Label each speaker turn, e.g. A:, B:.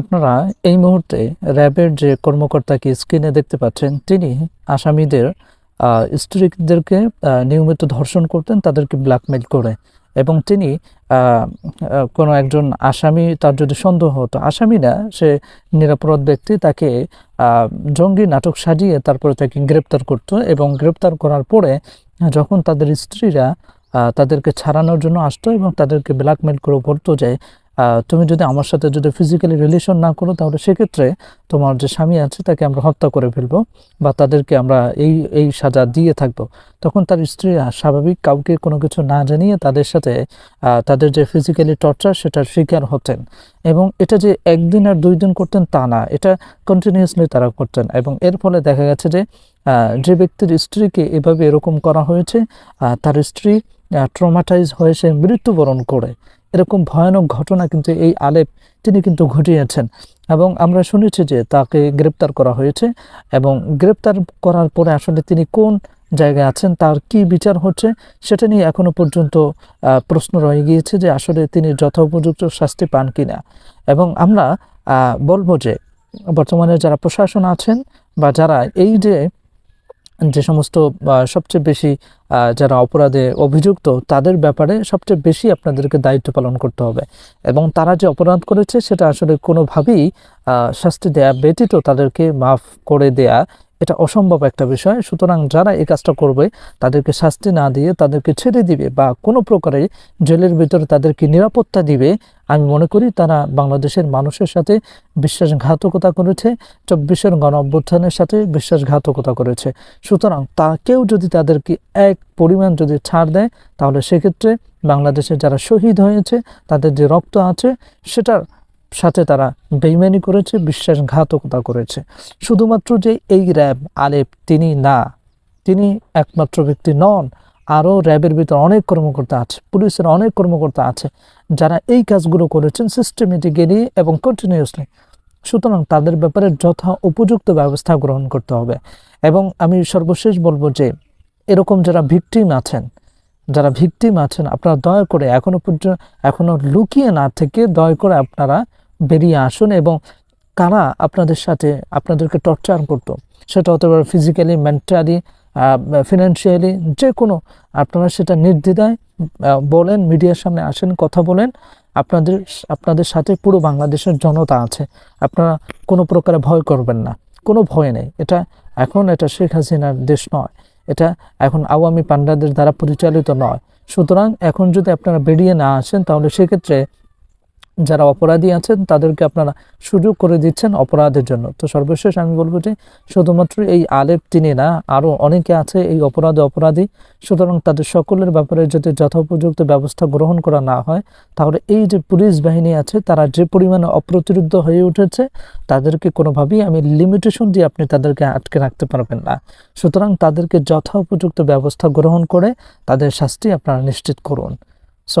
A: আপনারা এই মুহূর্তে র্যাবের যে কর্মকর্তাকে স্ক্রিনে দেখতে পাচ্ছেন, তিনি আসামিদের স্ত্রীদেরকে নিয়মিত ধর্ষণ করতেন, তাদেরকে ব্ল্যাকমেল করে এবং তিনি কোনো একজন আসামি, তার যদি সন্দেহ হতো, আসামি না, সে নিরাপরাধ ব্যক্তি, তাকে জঙ্গি নাটক সাজিয়ে তারপরে তাকে গ্রেপ্তার করতো এবং গ্রেপ্তার করার পরে যখন তাদের স্ত্রীরা তাদেরকে ছাড়ানোর জন্য আসতো এবং তাদেরকে ব্ল্যাকমেল করে বলতো যে তুমি যদি আমার সাথে যদি ফিজিক্যালি রিলেশন না করো, তাহলে সেক্ষেত্রে তোমার যে স্বামী আছে, তাকে আমরা হত্যা করে ফেলব বা তাদেরকে আমরা এই এই সাজা দিয়ে থাকব। তখন তার স্ত্রী স্বাভাবিক কাউকে কোনো কিছু না জানিয়ে তাদের সাথে তাদের যে ফিজিক্যালি টর্চার সেটার শিকার হতেন। এবং এটা যে একদিন আর দুই দিন করতেন, তা না। এটা কন্টিনিউয়াসলি তারা করতেন। এবং এর ফলে দেখা গেছে যে যে ব্যক্তির স্ত্রীকে এভাবে এরকম করা হয়েছে তার স্ত্রী ট্রমাটাইজ হয়ে সে মৃত্যুবরণ করে। এরকম ভয়ানক ঘটনা কিন্তু এই আলেপ তিনি কিন্তু ঘটিয়েছেন। এবং আমরা শুনেছি যে তাকে গ্রেপ্তার করা হয়েছে এবং গ্রেপ্তার করার পরে আসলে তিনি কোন জায়গায় আছেন, তার কি বিচার হচ্ছে, সেটা নিয়ে এখনও পর্যন্ত প্রশ্ন রয়ে গিয়েছে যে আসলে তিনি যথোপযুক্ত শাস্তি পান কিনা। এবং আমরা বলব যে বর্তমানে যারা প্রশাসন আছেন বা যারা এই যে যে সমস্ত সবচেয়ে বেশি যারা অপরাধে অভিযুক্ত, তাদের ব্যাপারে সবচেয়ে বেশি আপনাদেরকে দায়িত্ব পালন করতে হবে। এবং তারা যে অপরাধ করেছে, সেটা আসলে কোনোভাবেই শাস্তি দেয়া ব্যতীত তাদেরকে মাফ করে দেয়া এটা অসম্ভব একটা বিষয়। সুতরাং যারা এই কাজটা করবে, তাদেরকে শাস্তি না দিয়ে তাদেরকে ছেড়ে দিবে বা কোনো প্রকারে জেলের ভিতরে তাদেরকে নিরাপত্তা দিবে, আমি মনে করি তারা বাংলাদেশের মানুষের সাথে বিশ্বাসঘাতকতা করেছে, চব্বিশের গণ অভ্যুত্থানের সাথে বিশ্বাসঘাতকতা করেছে। সুতরাং তাকেও যদি তাদেরকে এক পরিমাণ যদি ছাড় দেয়, তাহলে সেক্ষেত্রে বাংলাদেশে যারা শহীদ হয়েছে, তাদের যে রক্ত আছে, সেটার সাথে তারা বেইমানি করেছে, বিশ্বাসঘাতকতা করেছে। শুধুমাত্র যে এই র্যাব আলেপ, তিনি না, তিনি একমাত্র ব্যক্তি নন, আরও র্যাবের ভিতরে অনেক কর্মকর্তা আছে, পুলিশের অনেক কর্মকর্তা আছে, যারা এই কাজগুলো করেছেন সিস্টেমেটিক্যালি এবং কন্টিনিউয়াসলি সুতরাং তাদের ব্যাপারে যথা উপযুক্ত ব্যবস্থা গ্রহণ করতে হবে। এবং আমি সর্বশেষ বলব যে, এরকম যারা ভিকটিম আছেন, যারা ভিকটিম আছেন, আপনারা দয়া করে এখনও পর্যন্ত, এখনও লুকিয়ে না থেকে দয়া করে আপনারা বেরিয়ে আসুন এবং কারা আপনাদের সাথে আপনাদেরকে টর্চার করতো, সেটা হতে পারে ফিজিক্যালি মেন্টালি ফিনান্সিয়ালি যে কোনো আপনারা সেটা নির্দ্বিধায় বলেন মিডিয়ার সামনে আসেন, কথা বলেন, আপনাদের আপনাদের সাথে পুরো বাংলাদেশের জনতা আছে, আপনারা কোনো প্রকারে ভয় করবেন না, কোনো ভয় নেই, এটা এখন এটা শেখ হাসিনার দেশ নয়, এটা এখন আওয়ামী পান্ডাদের দ্বারা পরিচালিত নয়, সুতরাং এখন যদি আপনারা বেরিয়ে না আসেন, তাহলে সেক্ষেত্রে যারা অপরাধী আছেন, তাদেরকে আপনারা সুযোগ করে দিচ্ছেন অপরাধের জন্য। তো সর্বশেষ আমি বলব যে, শুধুমাত্র এই আলেপ তিনি না আরও অনেকে আছে এই অপরাধে অপরাধী। সুতরাং তাদের সকলের ব্যাপারে যদি যথোপযুক্ত ব্যবস্থা গ্রহণ করা না হয়, তাহলে এই যে পুলিশ বাহিনী আছে, তারা যে পরিমাণে অপ্রতিরুদ্ধ হয়ে উঠেছে, তাদেরকে কোনোভাবেই আমি লিমিটেশন দিয়ে আপনি তাদেরকে আটকে রাখতে পারবেন না। সুতরাং তাদেরকে যথোপযুক্ত ব্যবস্থা গ্রহণ করে তাদের শাস্তি আপনারা নিশ্চিত করুন। সো